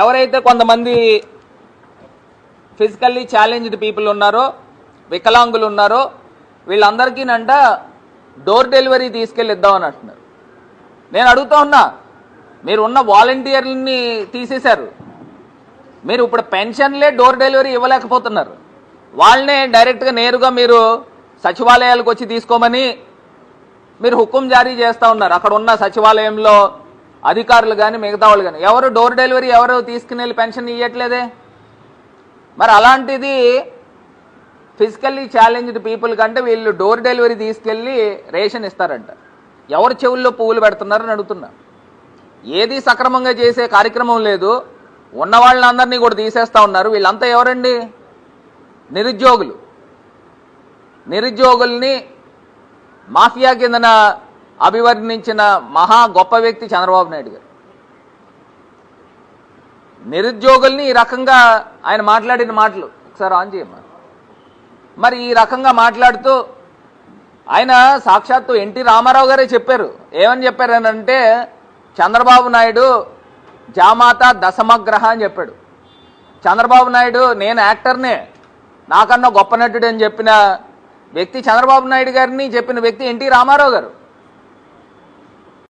ఎవరైతే కొంతమంది physically challenged people ఉన్నారో వికలాంగులు ఉన్నారో వీళ్ళందరికీనంట డోర్ డెలివరీ తీసుకెళ్ళిద్దాం అని అంటున్నారు. నేను అడుగుతా ఉన్నా మీరు ఉన్న వాలంటీర్లని తీసేశారు. మీరు ఇప్పుడు పెన్షన్లే డోర్ డెలివరీ ఇవ్వలేకపోతున్నారు. వాళ్ళనే డైరెక్ట్గా నేరుగా మీరు సచివాలయాలకు వచ్చి తీసుకోమని మీరు హుకుం జారీ చేస్తూ ఉన్నారు. అక్కడ ఉన్న సచివాలయంలో అధికారులు కానీ మిగతా వాళ్ళు కానీ ఎవరు డోర్ డెలివరీ ఎవరు తీసుకుని వెళ్ళి పెన్షన్ ఇవ్వట్లేదే మరి అలాంటిది ఫిజికల్లీ ఛాలెంజ్డ్ పీపుల్ కంటే వీళ్ళు డోర్ డెలివరీ తీసుకెళ్ళి రేషన్ ఇస్తారంట. ఎవరు చెవుల్లో పువ్వులు పెడుతున్నారని అడుగుతున్నా. ఏది సక్రమంగా చేసే కార్యక్రమం లేదు. ఉన్న వాళ్ళందరినీ కూడా తీసేస్తా ఉన్నారు. వీళ్ళంతా ఎవరండి? నిరుద్యోగులు. నిరుద్యోగుల్ని మాఫియా కిందన అభివర్ణించిన మహా గొప్ప వ్యక్తి చంద్రబాబు నాయుడు గారు. నిరుద్యోగుల్ని ఈ రకంగా ఆయన మాట్లాడిన మాటలు ఒకసారి ఆన్ చేయమ్మా. మరి ఈ రకంగా మాట్లాడుతూ ఆయన సాక్షాత్తు ఎన్టీ రామారావు గారే చెప్పారు. ఏమని చెప్పారు చంద్రబాబు నాయుడు జామాత దశమగ్రహ అని చెప్పాడు. చంద్రబాబు నాయుడు నేను యాక్టర్నే నాకన్నా గొప్ప నటుడు అని చెప్పిన వ్యక్తి చంద్రబాబు నాయుడు గారిని చెప్పిన వ్యక్తి ఎన్టీ రామారావు గారు.